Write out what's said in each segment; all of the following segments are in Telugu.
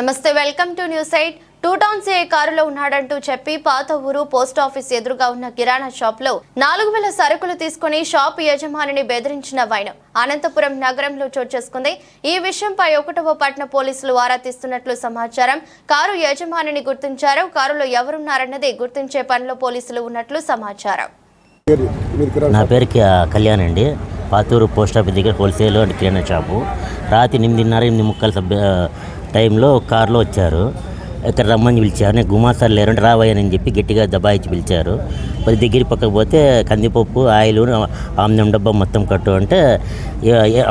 నమస్తే welcome to news eight. Two town CI కారులో ఉన్నాడంటూ చెప్పి పాత ఊరు పోస్ట్ ఆఫీస్ ఎదురుగా ఉన్న కిరాణా షాప్లో నాలుగు వేల సరుకులు తీసుకుని షాప్ యజమానిని బెదిరించిన వైనం. అనంతపురం నగరంలో చోటు చేసుకుంది. ఈ విషయంపై ఒకటవ పట్టణ పోలీసులు ఆరా తీస్తున్నట్లు సమాచారం. కారు యజమానిని గుర్తించారు. కారులో ఎవరున్నారన్నది గుర్తించే పనిలో పోలీసులు ఉన్నట్లు సమాచారం. నా పేరు క- కళ్యాణ్ అండి. పాతూరు పోస్ట్ ఆఫీస్ దగ్గర హోల్సేల్ అండ్ కిరాణా షాపు. రాత్రి ఎనిమిదిన్నర ఎనిమిది ముక్కల సభ్య టైంలో కారులో వచ్చారు. ఇక్కడ రమ్మని పిలిచారు. నేను గుమాసాలు లేరంటే రావయ్యని చెప్పి గట్టిగా దబాయించి పిలిచారు. మరి దగ్గర పక్కకు పోతే కందిపప్పు ఆయిల్ ఆమ్యం డబ్బా మొత్తం కట్టు అంటే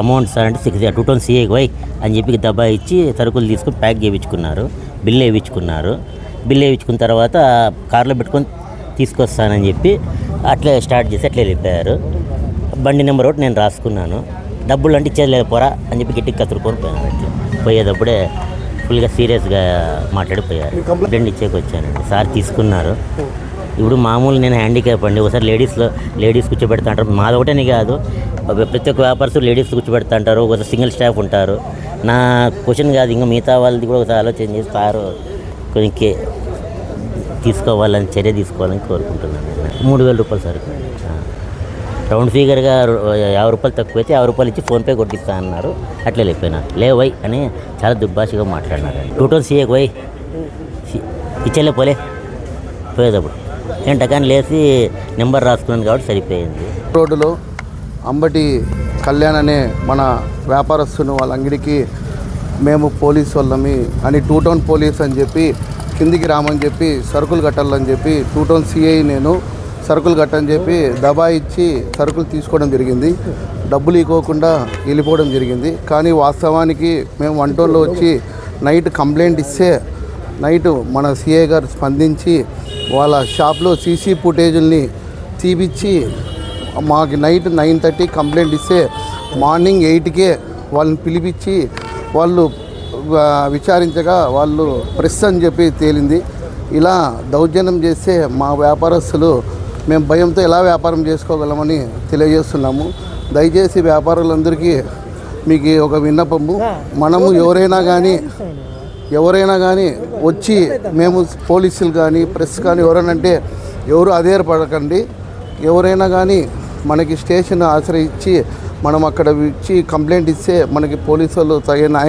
అమౌంట్ సార్ అంటే six two town C A అని చెప్పి దబా ఇచ్చి సరుకులు తీసుకుని ప్యాక్ చేయించుకున్నారు. బిల్ వేయించుకున్నారు. బిల్ వేయించుకున్న తర్వాత కార్లో పెట్టుకొని తీసుకొస్తానని చెప్పి అట్లే స్టార్ట్ చేసి అట్లే వెళ్ళిపోయారు బండి నెంబర్ ఒకటి నేను రాసుకున్నాను. డబ్బులు అంటే ఇచ్చేది లేదు పోరా అని చెప్పి గట్టికి కతురుకొని పోయాను అట్లా. పోయేటప్పుడే ఫుల్గా సీరియస్గా మాట్లాడిపోయారు కంప్లైంట్ ఇచ్చేకి వచ్చానండి సార్ తీసుకున్నారు. ఇప్పుడు మామూలు నేను హ్యాండిక్యాప్ అండి. ఒకసారి లేడీస్లో లేడీస్ కూర్చోబెడతా అంటారు మాది ఒకటేని కాదు. ప్రతి ఒక్క వ్యాపారస్ లేడీస్ కూర్చోబెడతా అంటారు ఒకసారి సింగిల్ స్టాఫ్ ఉంటారు. నా క్వశ్చన్ కాదు ఇంకా మిగతా వాళ్ళది కూడా ఒకసారి ఆలోచన చేసి సారు కొంచెం కే- తీసుకోవాలని చర్య తీసుకోవాలని కోరుకుంటున్నాను. నేను. మూడు వేల రూపాయలు సరుకు ఆ. రౌండ్ ఫిగర్గా యాభై రూపాయలు తక్కువైతే యాభై రూపాయలు ఇచ్చి ఫోన్పే కొట్టిస్తా అన్నారు. అట్లే వెళ్ళిపోయినా లేవై అని చాలా దుర్భాషగా మాట్లాడినారు టూ టౌన్ సీఏకి వై. ఇచ్చేలే పోలే. పోయేటప్పుడు. నేను టకాన్ని లేచి నెంబర్ రాసుకున్నాను కాబట్టి సరిపోయింది. రోడ్డులో అంబటి కళ్యాణ్ అనే మన వ్యాపారస్తుని వాళ్ళ అంగడికి మేము పోలీస్ వాళ్ళమి అని టూ టౌన్ పోలీస్ అని చెప్పి కిందికి రామని చెప్పి సరుకులు కట్టాలని చెప్పి టూ టౌన్ సిఐ నేను సరుకులు కట్టని చెప్పి దబా ఇచ్చి సరుకులు తీసుకోవడం జరిగింది. డబ్బులు ఇవ్వకుండా వెళ్ళిపోవడం జరిగింది. కానీ వాస్తవానికి మేము వంటోళ్ళు వచ్చి నైట్ కంప్లైంట్ ఇస్తే నైట్ మన సిఏ గారు స్పందించి వాళ్ళ షాప్లో సీసీ ఫుటేజుల్ని తీపిచ్చి మాకు నైట్ నైన్ థర్టీ కంప్లైంట్ ఇస్తే మార్నింగ్ ఎయిట్కే వాళ్ళని పిలిపించి వాళ్ళు విచారించగా వాళ్ళు ప్రెస్ అని చెప్పి తేలింది. ఇలా దౌర్జన్యం చేస్తే మా వ్యాపారస్తులు మేము భయంతో ఎలా వ్యాపారం చేసుకోగలమని తెలియజేస్తున్నాము. దయచేసి వ్యాపారులందరికీ మీకు ఒక విన్నపము. మనము ఎవరైనా కానీ ఎవరైనా కానీ వచ్చి మేము పోలీసులు కానీ ప్రెస్ కానీ ఎవరైనా అంటే ఎవరు అధైర్పడకండి ఎవరైనా కానీ మనకి స్టేషన్ ఆశ్రయించి మనం అక్కడ ఇచ్చి కంప్లైంట్ ఇస్తే మనకి పోలీసు వాళ్ళు తగిన